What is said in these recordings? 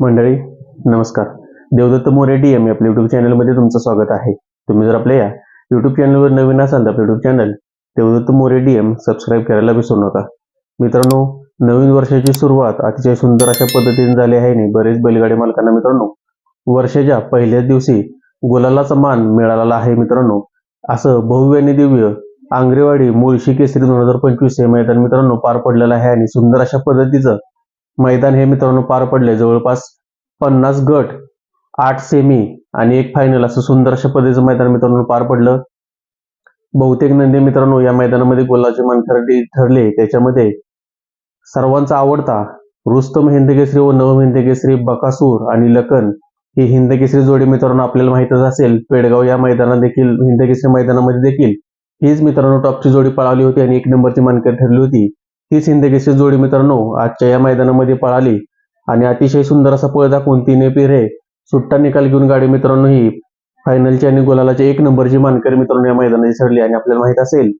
मंडळी नमस्कार. Devdatt More D M आपल्या युट्यूब चॅनलमध्ये तुमचं स्वागत आहे. तुम्ही जर आपल्या या युट्यूब चॅनलवर नवीन असाल तर आपलं YouTube channel Devdatt More D M subscribe करायला विसरू नका. मित्रांनो नवीन वर्षाची सुरुवात अतिशय सुंदर अशा पद्धतीने झाली आहे आणि बरेच बैलगाडी मालकांना मित्रांनो वर्षाच्या पहिल्याच दिवशी गुलालाचा मान मिळालेला आहे मित्रांनो. असं भव्य आणि दिव्य आंग्रेवाडी मुळशी केसरी दोन हजार पंचवीस हे मैदान मित्रांनो पार पडलेलं आहे आणि सुंदर अशा पद्धतीचं मैदान हे मित्रांनो पार पडले. जवळपास पन्नास गट आठ सेमी आणि एक फायनल असं सुंदर अशा पद्धतीचं मैदान मित्रांनो पार पडलं. बहुतेक नंदी मित्रांनो या मैदानामध्ये गोलाचे मानकरडी ठरले. त्याच्यामध्ये सर्वांचा आवडता रुस्तम हिंदकेसरी व नव हिंदकेसरी बकासूर आणि लखन ही हिंदकेसरी जोडी मित्रांनो आपल्याला माहितच असेल. पेडगाव या मैदानात देखील हिंदकेसरी मैदानामध्ये देखील हीच मित्रांनो टॉपची जोडी पळाली होती आणि एक नंबरची मानकर ठरली होती. ती हिंदकेसरी जोडी मित्रांनो आजच्या या मैदानामध्ये पळाली. आणि अतिशय सुंदर असा पळ दाखवून तिने पिरे सुट्टा निकाल घेऊन गाडी मित्रांनो ही फायनलची आणि गोलालाची एक नंबरची मानकरी मित्रांनो या मैदानाची ठरली आणि आपल्याला माहीत असेल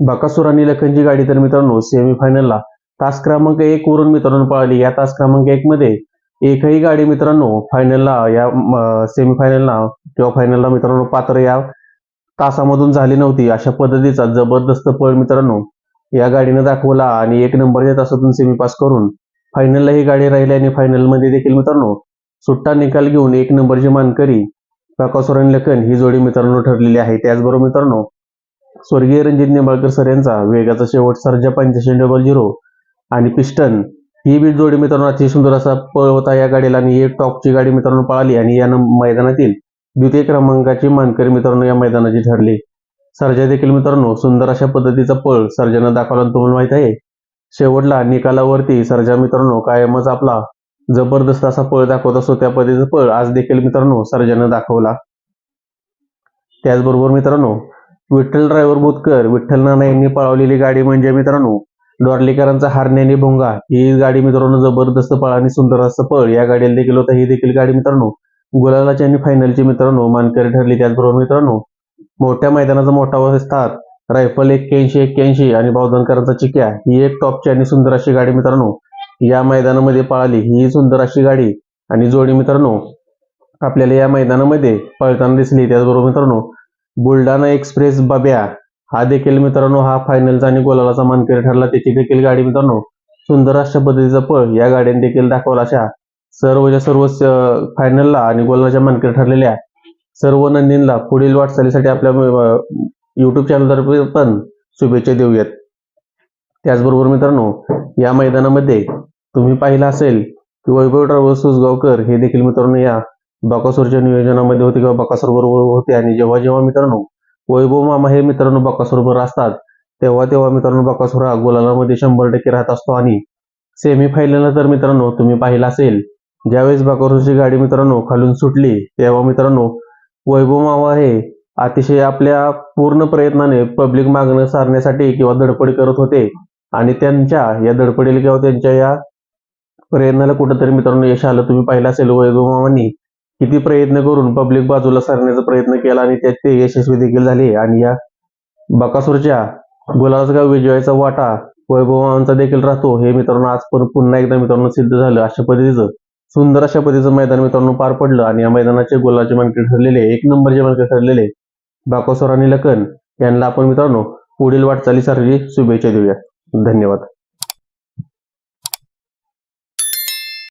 बकासूर आणि लखनची गाडी तर मित्रांनो सेमीफायनलला तास क्रमांक एक वरून मित्रांनो पळाली. या तास क्रमांक एक मध्ये एकही गाडी मित्रांनो फायनलला या सेमीफायनलला किंवा फायनलला मित्रांनो पात्र या तासामधून झाली नव्हती. अशा पद्धतीचा जबरदस्त पळ मित्रांनो या गाडीनं दाखवला आणि एक नंबरच्या तासातून सेमी पास करून फायनलला ही गाडी राहिली आणि फायनलमध्ये देखील मित्रांनो सुट्टा निकाल घेऊन एक नंबरची मानकरी प्रकाशवर आणि लखन ही जोडी मित्रांनो ठरलेली आहे. त्याचबरोबर मित्रांनो स्वर्गीय रणजित निंबाळकर सर यांचा वेगाचा शेवट सर्जा पंच्याऐंशी डबल झिरो आणि पिस्टन ही बी जोडी मित्रांनो अतिशय सुंदर असा पळ होता या गाडीला आणि एक टॉपची गाडी मित्रांनो पळाली आणि या मैदानातील द्वितीय क्रमांकाची मानकरी मित्रांनो या मैदानाची ठरली. सर्जा देखील मित्रांनो सुंदर अशा पद्धतीचा पळ सर्जानं दाखवला तुम्हाला माहीत आहे शेवटला निकालावरती सर्जा मित्रांनो कायमच आपला जबरदस्त असा पळ दाखवत असतो. त्या पद्धतीचा पळ आज देखील मित्रांनो सर्जानं दाखवला. त्याचबरोबर मित्रांनो विठ्ठल ड्रायव्हर बोतकर विठ्ठल नाना यांनी पळवलेली गाडी म्हणजे मित्रांनो डॉर्लीकरांचा हारण्याने भोंगा. ही गाडी मित्रांनो जबरदस्त पळ आणि सुंदर असं पळ. या गाडीला देखील होता. ही देखील गाडी मित्रांनो गुलालाची आणि फायनलची मित्रांनो मानकरी ठरली. त्याचबरोबर मित्रांनो मोठ्या मैदानाचा मोठा असतात. रायफल एक्क्याऐंशी एक्क्याऐंशी आणि बावधनकरांचा चिक्या ही एक टॉपची आणि सुंदर अशी गाडी मित्रांनो. या मैदानामध्ये पळाली ही सुंदर अशी गाडी आणि जोडी मित्रांनो. आपल्याला या मैदानामध्ये पळताना दिसली. त्याचबरोबर मित्रांनो बुलढाणा एक्सप्रेस बब्या हा देखील मित्रांनो हा फायनलचा आणि गोलालाचा मानकरी ठरला. त्याची देखील गाडी मित्रांनो सुंदर अशा पद्धतीचा पळ या गाड्याने देखील दाखवला अशा सर्वच्या सर्व फायनलला आणि गोलाच्या मानकरी ठरलेल्या सर्व नंदींना पुढील वाटचालीसाठी आपल्या युट्यूब चॅनलतर्फे पण शुभेच्छा देऊयात. त्याचबरोबर मित्रांनो या मैदानामध्ये तुम्ही पाहिलं असेल की वैभव ट्रॅव्हल्स सुसगावकर हे देखील मित्रांनो या बकासूरच्या नियोजनामध्ये होते किंवा बकासूर बरोबर होते. आणि जेव्हा जेव्हा मित्रांनो वैभव मामा हे मित्रांनो बकासूरवर असतात तेव्हा तेव्हा मित्रांनो बकासूर हा गोलालामध्ये शंभर टक्के राहत असतो. आणि सेमी फायनलला तर मित्रांनो तुम्ही पाहिलं असेल ज्यावेळेस बकासूरची गाडी मित्रांनो खालून सुटली तेव्हा मित्रांनो वैभव मावा हे अतिशय आपल्या पूर्ण प्रयत्नाने पब्लिक मागणं सारण्यासाठी किंवा धडपड करत होते. आणि त्यांच्या या धडपडीला किंवा त्यांच्या या प्रयत्नाला कुठंतरी मित्रांनो यश आलं. तुम्ही पाहिलं असेल वैभव मावांनी किती प्रयत्न करून पब्लिक बाजूला सरण्याचा प्रयत्न केला आणि त्यात ते यशस्वी देखील झाले. आणि या बकासूरच्या गुलाबगाव विजयाचा वाटा वैभव देखील राहतो हे मित्रांनो आज पण पुन्हा एकदा मित्रांनो सिद्ध झालं अशा पद्धतीचं. सुंदर अशा पद्धतीचं मैदान मित्रांनो पार पडलं आणि या मैदानाचे गोलाचे मानकरी ठरलेले एक नंबरचे मानकरी ठरलेले बाकोसोर आणि लखन यांना आपण मित्रांनो पुढील वाटचालीसाठी शुभेच्छा देऊया. धन्यवाद.